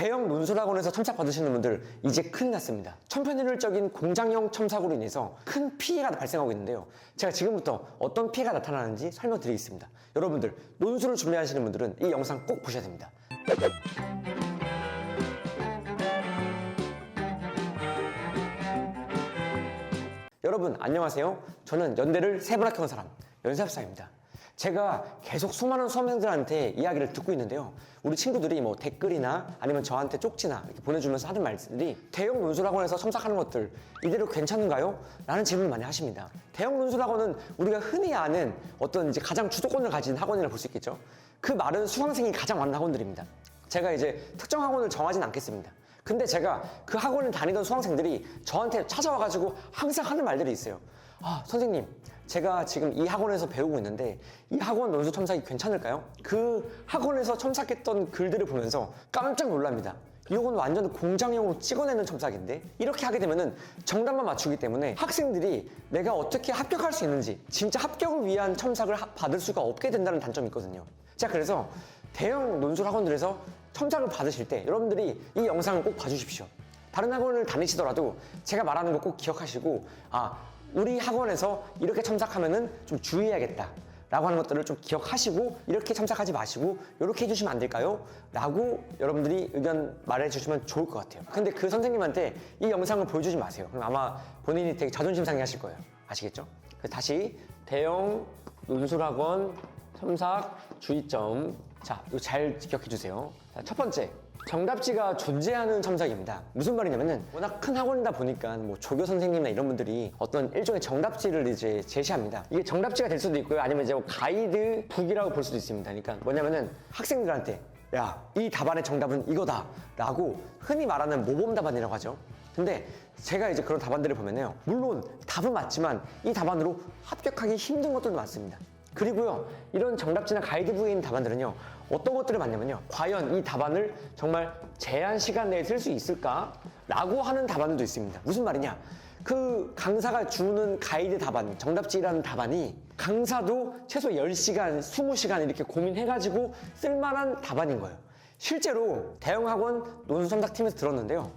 대형 논술학원에서 첨삭 받으시는 분들 이제 큰일 났습니다. 천편일률적인 공장형 첨삭으로 인해서 큰 피해가 발생하고 있는데요. 제가 지금부터 어떤 피해가 나타나는지 설명드리겠습니다. 여러분들 논술을 준비하시는 분들은 이 영상 꼭 보셔야 됩니다. 여러분 안녕하세요. 저는 연대를 세번 합격한 사람 연세합사입니다. 제가 계속 수많은 수험생들한테 이야기를 듣고 있는데요. 우리 친구들이 뭐 댓글이나 아니면 저한테 쪽지나 이렇게 보내주면서 하는 말들이 대형 논술학원에서 첨삭하는 것들 이대로 괜찮은가요? 라는 질문을 많이 하십니다. 대형 논술학원은 우리가 흔히 아는 어떤 이제 가장 주도권을 가진 학원이라고 볼 수 있겠죠. 그 말은 수강생이 가장 많은 학원들입니다. 제가 이제 특정 학원을 정하진 않겠습니다. 근데 제가 그 학원을 다니던 수강생들이 저한테 찾아와가지고 항상 하는 말들이 있어요. 아, 선생님, 제가 지금 이 학원에서 배우고 있는데 이 학원 논술 첨삭이 괜찮을까요? 그 학원에서 첨삭했던 글들을 보면서 깜짝 놀랍니다. 이건 완전 공장용으로 찍어내는 첨삭인데 이렇게 하게 되면은 정답만 맞추기 때문에 학생들이 내가 어떻게 합격할 수 있는지 진짜 합격을 위한 첨삭을 하- 받을 수가 없게 된다는 단점이 있거든요. 자 그래서 대형 논술 학원들에서 첨삭을 받으실 때 여러분들이 이 영상을 꼭 봐주십시오. 다른 학원을 다니시더라도 제가 말하는 거 꼭 기억하시고 아 우리 학원에서 이렇게 첨삭하면은 좀 주의해야겠다. 라고 하는 것들을 좀 기억하시고 이렇게 첨삭하지 마시고 이렇게 해주시면 안 될까요? 라고 여러분들이 의견 말해주시면 좋을 것 같아요. 근데 그 선생님한테 이 영상을 보여주지 마세요. 그럼 아마 본인이 되게 자존심 상해하실 거예요. 아시겠죠? 그래서 다시 대형 논술학원 첨삭 주의점 자 이거 잘 기억해 주세요. 자, 첫 번째 정답지가 존재하는 첨삭입니다. 무슨 말이냐면은 워낙 큰 학원이다 보니까 뭐 조교 선생님이나 이런 분들이 어떤 일종의 정답지를 이제 제시합니다. 이게 정답지가 될 수도 있고요. 아니면 이제 뭐 가이드 북이라고 볼 수도 있습니다. 그러니까 뭐냐면은 학생들한테 야, 이 답안의 정답은 이거다. 라고 흔히 말하는 모범 답안이라고 하죠. 근데 제가 이제 그런 답안들을 보면요. 물론 답은 맞지만 이 답안으로 합격하기 힘든 것들도 많습니다. 그리고요, 이런 정답지나 가이드북에 있는 답안들은요, 어떤 것들을 맞냐면요, 과연 이 답안을 정말 제한 시간 내에 쓸 수 있을까? 라고 하는 답안들도 있습니다. 무슨 말이냐? 그 강사가 주는 가이드 답안, 정답지라는 답안이 강사도 최소 10시간, 20시간 이렇게 고민해가지고 쓸만한 답안인 거예요. 실제로 대형 학원 논술첨삭팀에서 들었는데요.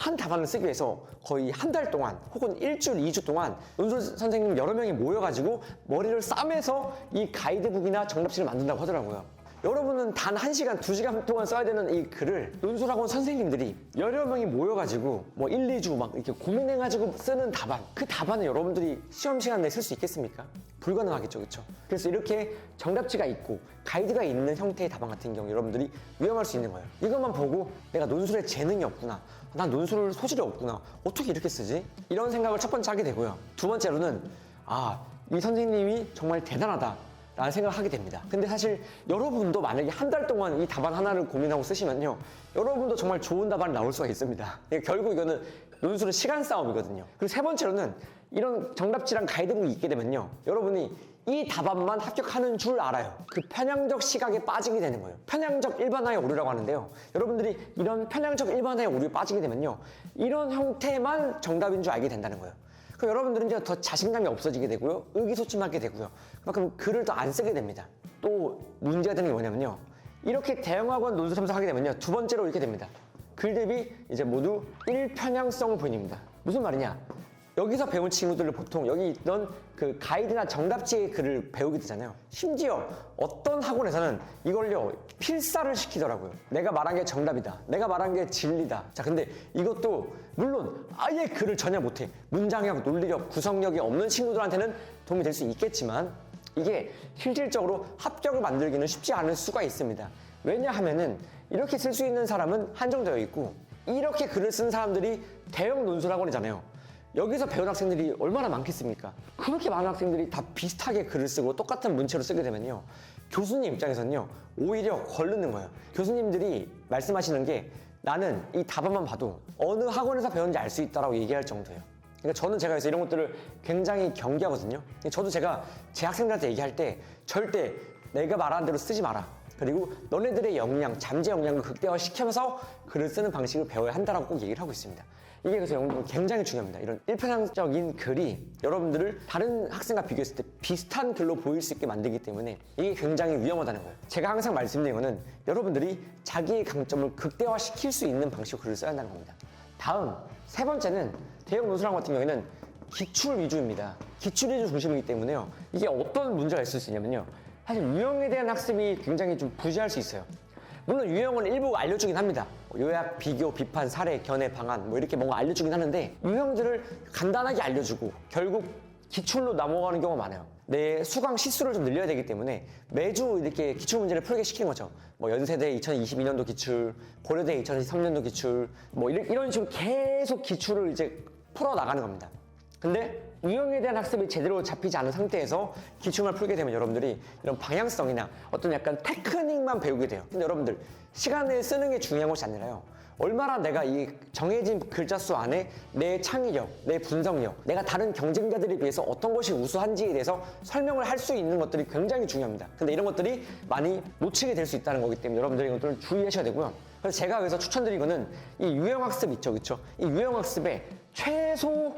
한 답안을 쓰기 위해서 거의 한 달 동안 혹은 일주일, 이주 동안 논술 선생님 여러 명이 모여가지고 머리를 싸매서 이 가이드북이나 정답지를 만든다고 하더라고요. 여러분은 단 1시간, 2시간 동안 써야 되는 이 글을 논술학원 선생님들이 여러 명이 모여가지고 뭐 1, 2주 막 이렇게 고민해가지고 쓰는 답안 그 답안을 여러분들이 시험 시간 내에 쓸 수 있겠습니까? 불가능하겠죠, 그렇죠? 그래서 이렇게 정답지가 있고 가이드가 있는 형태의 답안 같은 경우 여러분들이 위험할 수 있는 거예요. 이것만 보고 내가 논술에 재능이 없구나. 난 논술 소질이 없구나. 어떻게 이렇게 쓰지? 이런 생각을 첫 번째 하게 되고요. 두 번째로는 아, 이 선생님이 정말 대단하다. 라는 생각을 하게 됩니다. 근데 사실 여러분도 만약에 한 달 동안 이 답안 하나를 고민하고 쓰시면요. 여러분도 정말 좋은 답안이 나올 수가 있습니다. 그러니까 결국 이거는 논술은 시간 싸움이거든요. 그리고 세 번째로는 이런 정답지랑 가이드북이 있게 되면요. 여러분이 이 답안만 합격하는 줄 알아요. 그 편향적 시각에 빠지게 되는 거예요. 편향적 일반화의 오류라고 하는데요. 여러분들이 이런 편향적 일반화의 오류에 빠지게 되면요. 이런 형태만 정답인 줄 알게 된다는 거예요. 그럼 여러분들은 이제 더 자신감이 없어지게 되고요. 의기소침하게 되고요. 그만큼 글을 더 안 쓰게 됩니다. 또 문제가 되는 게 뭐냐면요. 이렇게 대형학원 논술 첨삭하게 되면요. 두 번째로 이렇게 됩니다. 글 대비 이제 모두 일편향성을 보입니다. 무슨 말이냐? 여기서 배운 친구들을 보통 여기 있던 그 가이드나 정답지의 글을 배우게 되잖아요. 심지어 어떤 학원에서는 이걸요 필사를 시키더라고요. 내가 말한 게 정답이다. 내가 말한 게 진리다. 자, 근데 이것도 물론 아예 글을 전혀 못해. 문장력, 논리력, 구성력이 없는 친구들한테는 도움이 될 수 있겠지만 이게 실질적으로 합격을 만들기는 쉽지 않을 수가 있습니다. 왜냐하면은 이렇게 쓸 수 있는 사람은 한정되어 있고 이렇게 글을 쓴 사람들이 대형 논술학원이잖아요. 여기서 배운 학생들이 얼마나 많겠습니까? 그렇게 많은 학생들이 다 비슷하게 글을 쓰고 똑같은 문체로 쓰게 되면요. 교수님 입장에서는요, 오히려 걸르는 거예요. 교수님들이 말씀하시는 게 나는 이 답안만 봐도 어느 학원에서 배웠는지 알 수 있다라고 얘기할 정도예요. 그러니까 저는 제가 그래서 이런 것들을 굉장히 경계하거든요. 저도 제가 제 학생들한테 얘기할 때 절대 내가 말하는 대로 쓰지 마라. 그리고 너네들의 역량, 잠재 역량을 극대화시켜서 글을 쓰는 방식을 배워야 한다라고 꼭 얘기를 하고 있습니다. 이게 그래서 여러분 굉장히 중요합니다. 이런 일편향적인 글이 여러분들을 다른 학생과 비교했을 때 비슷한 글로 보일 수 있게 만들기 때문에 이게 굉장히 위험하다는 거예요. 제가 항상 말씀드린 거는 여러분들이 자기의 강점을 극대화시킬 수 있는 방식으로 글을 써야 한다는 겁니다. 다음 세 번째는 대형 논술학 같은 경우에는 기출 위주입니다. 기출 위주 중심이기 때문에요. 이게 어떤 문제가 있을 수 있냐면요. 사실 유형에 대한 학습이 굉장히 좀 부재할 수 있어요. 물론 유형은 일부 알려주긴 합니다. 뭐 요약, 비교, 비판, 사례, 견해, 방안 뭐 이렇게 뭔가 알려주긴 하는데 유형들을 간단하게 알려주고 결국 기출로 넘어가는 경우가 많아요. 내 수강 시수를 좀 늘려야 되기 때문에 매주 이렇게 기출 문제를 풀게 시키는 거죠. 뭐 연세대 2022년도 기출, 고려대 2023년도 기출, 뭐 이런, 이런 식으로 계속 기출을 이제 풀어 나가는 겁니다. 근데 유형에 대한 학습이 제대로 잡히지 않은 상태에서 기출만 풀게 되면 여러분들이 이런 방향성이나 어떤 약간 테크닉만 배우게 돼요. 근데 여러분들 시간을 쓰는 게 중요한 것이 아니라요. 얼마나 내가 이 정해진 글자 수 안에 내 창의력, 내 분석력, 내가 다른 경쟁자들에 비해서 어떤 것이 우수한지에 대해서 설명을 할 수 있는 것들이 굉장히 중요합니다. 근데 이런 것들이 많이 놓치게 될 수 있다는 거기 때문에 여러분들이 이것들을 주의하셔야 되고요. 그래서 제가 그래서 추천드린 거는 이 유형학습 있죠, 그렇죠? 이 유형학습에 최소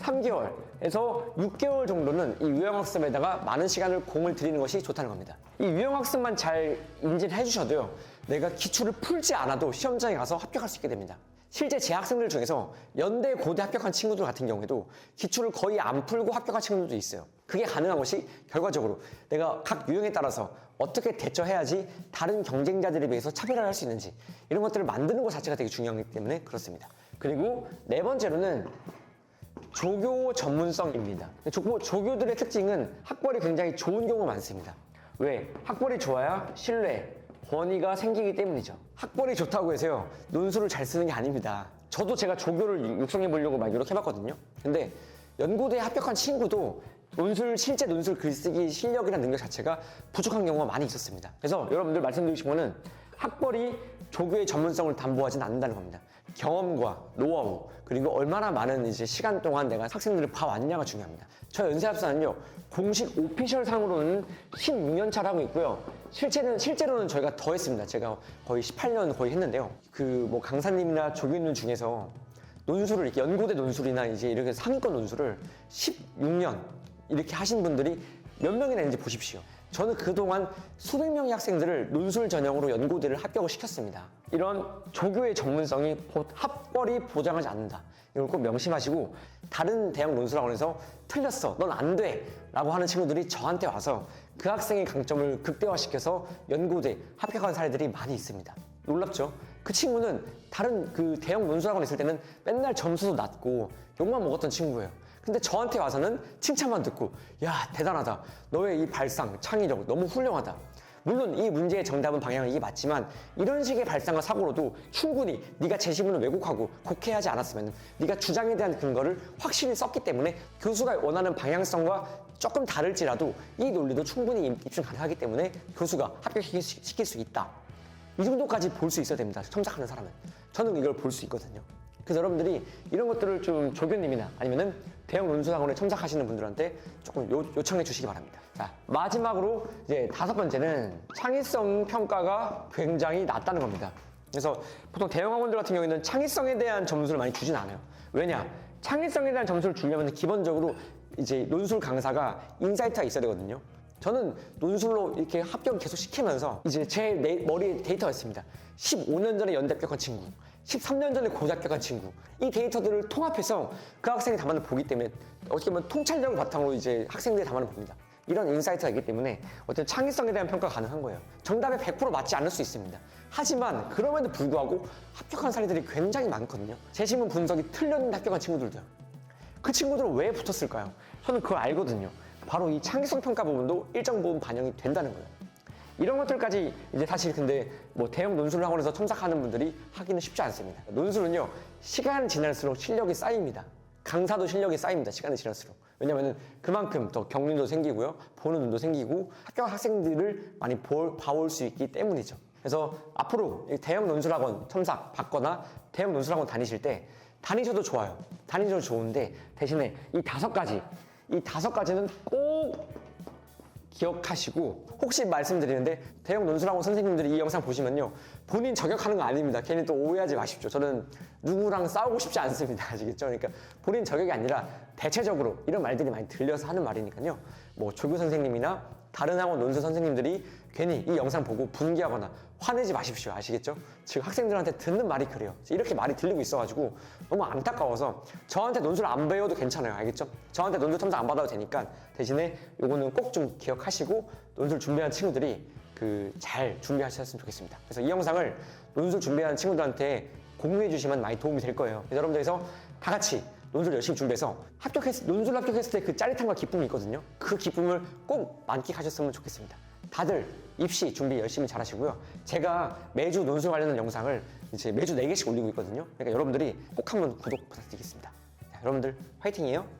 3개월에서 6개월 정도는 이 유형학습에다가 많은 시간을 공을 들이는 것이 좋다는 겁니다. 이 유형학습만 잘 인지를 해주셔도요, 내가 기출을 풀지 않아도 시험장에 가서 합격할 수 있게 됩니다. 실제 제 학생들 중에서 연대, 고대 합격한 친구들 같은 경우에도 기출을 거의 안 풀고 합격한 친구들도 있어요. 그게 가능한 것이 결과적으로 내가 각 유형에 따라서 어떻게 대처해야지 다른 경쟁자들에 비해서 차별화를 할 수 있는지 이런 것들을 만드는 것 자체가 되게 중요하기 때문에 그렇습니다. 그리고 네 번째로는 조교 전문성입니다. 조교, 조교들의 특징은 학벌이 굉장히 좋은 경우가 많습니다. 왜? 학벌이 좋아야 신뢰, 권위가 생기기 때문이죠. 학벌이 좋다고 해서요, 논술을 잘 쓰는 게 아닙니다. 저도 제가 조교를 육성해 보려고 막 이렇게 해봤거든요. 근데 연고대에 합격한 친구도 논술, 실제 논술 글쓰기 실력이나 능력 자체가 부족한 경우가 많이 있었습니다. 그래서 여러분들 말씀드리고 싶은 거는 학벌이 조교의 전문성을 담보하지는 않는다는 겁니다. 경험과 노하우 그리고 얼마나 많은 이제 시간 동안 내가 학생들을 봐왔냐가 중요합니다. 저 연세합사는요 공식 오피셜 상으로는 16년 차를 하고 있고요. 실제는 실제로는 저희가 더 했습니다. 제가 거의 18년 거의 했는데요. 그 뭐 강사님이나 조교님 중에서 논술을 이렇게 연고대 논술이나 이제 이렇게 상위권 논술을 16년 이렇게 하신 분들이 몇 명이나 있는지 보십시오. 저는 그동안 수백 명의 학생들을 논술 전형으로 연고대를 합격을 시켰습니다. 이런 조교의 전문성이 보- 합벌이 보장하지 않는다. 이걸 꼭 명심하시고 다른 대학 논술학원에서 틀렸어, 넌 안 돼. 라고 하는 친구들이 저한테 와서 그 학생의 강점을 극대화시켜서 연고대 합격한 사례들이 많이 있습니다. 놀랍죠? 그 친구는 다른 그 대형 논술학원 있을 때는 맨날 점수도 낮고 욕만 먹었던 친구예요. 근데 저한테 와서는 칭찬만 듣고 야 대단하다. 너의 이 발상 창의력 너무 훌륭하다. 물론 이 문제의 정답은 방향은 이게 맞지만 이런 식의 발상과 사고로도 충분히 네가 제시문을 왜곡하고 곡해하지 않았으면 네가 주장에 대한 근거를 확실히 썼기 때문에 교수가 원하는 방향성과 조금 다를지라도 이 논리도 충분히 입증 가능하기 때문에 교수가 합격시킬 수- 있다. 이 정도까지 볼 수 있어야 됩니다 첨삭하는 사람은. 저는 이걸 볼 수 있거든요. 그래서 여러분들이 이런 것들을 좀 조교님이나 아니면은 대형 논술학원에 첨삭하시는 분들한테 조금 요, 요청해 주시기 바랍니다. 자, 마지막으로 이제 다섯 번째는 창의성 평가가 굉장히 낮다는 겁니다. 그래서 보통 대형 학원들 같은 경우에는 창의성에 대한 점수를 많이 주진 않아요. 왜냐? 창의성에 대한 점수를 주려면 기본적으로 이제 논술 강사가 인사이트가 있어야 되거든요. 저는 논술로 이렇게 합격을 계속 시키면서 이제 제 내- 머리에 데이터가 있습니다. 15년 전에 연대 합격한 친구, 13년 전에 고대 합격한 친구. 이 데이터들을 통합해서 그 학생의 답안을 보기 때문에 어떻게 보면 통찰력을 바탕으로 이제 학생들의 답안을 봅니다. 이런 인사이트가 있기 때문에 어떤 창의성에 대한 평가가 가능한 거예요. 정답에 100% 맞지 않을 수 있습니다. 하지만 그럼에도 불구하고 합격한 사례들이 굉장히 많거든요. 제시문 분석이 틀렸는데 합격한 친구들도요. 그 친구들은 왜 붙었을까요? 저는 그걸 알거든요. 바로 이 창의성 평가 부분도 일정 부분 반영이 된다는 거예요. 이런 것들까지 이제 사실 근데 뭐 대형 논술 학원에서 첨삭하는 분들이 하기는 쉽지 않습니다. 논술은요 시간 지날수록 실력이 쌓입니다. 강사도 실력이 쌓입니다. 시간이 지날수록. 왜냐면은 그만큼 더 경륜도 생기고요. 보는 눈도 생기고 학교 학생들을 많이 볼, 봐올 수 있기 때문이죠. 그래서 앞으로 이 대형 논술학원 첨삭 받거나 대형 논술학원 다니실 때 다니셔도 좋아요. 다니셔도 좋은데 대신에 이 다섯 가지, 이 다섯 가지는 꼭 기억하시고 혹시 말씀드리는데 대형 논술학원 선생님들이 이 영상 보시면요 본인 저격하는 거 아닙니다. 괜히 또 오해하지 마십시오. 저는 누구랑 싸우고 싶지 않습니다. 아시겠죠? 그러니까 본인 저격이 아니라 대체적으로 이런 말들이 많이 들려서 하는 말이니까요. 뭐 조교 선생님이나 다른 학원 논술 선생님들이 괜히 이 영상 보고 분개하거나 화내지 마십시오 아시겠죠 지금 학생들한테 듣는 말이 그래요 이렇게 말이 들리고 있어가지고 너무 안타까워서 저한테 논술 안 배워도 괜찮아요 알겠죠 저한테 논술 탐사 안 받아도 되니까 대신에 요거는 꼭 좀 기억하시고 논술 준비하는 친구들이 그 잘 준비하셨으면 좋겠습니다. 그래서 이 영상을 논술 준비하는 친구들한테 공유해 주시면 많이 도움이 될 거예요. 그래서 여러분들께서 다 같이 논술 열심히 준비해서 합격했 논술 합격했을 때 그 짜릿함과 기쁨이 있거든요. 그 기쁨을 꼭 만끽하셨으면 좋겠습니다. 다들 입시 준비 열심히 잘 하시고요. 제가 매주 논술 관련된 영상을 이제 매주 4개씩 올리고 있거든요. 그러니까 여러분들이 꼭 한번 구독 부탁드리겠습니다. 자, 여러분들 화이팅이에요.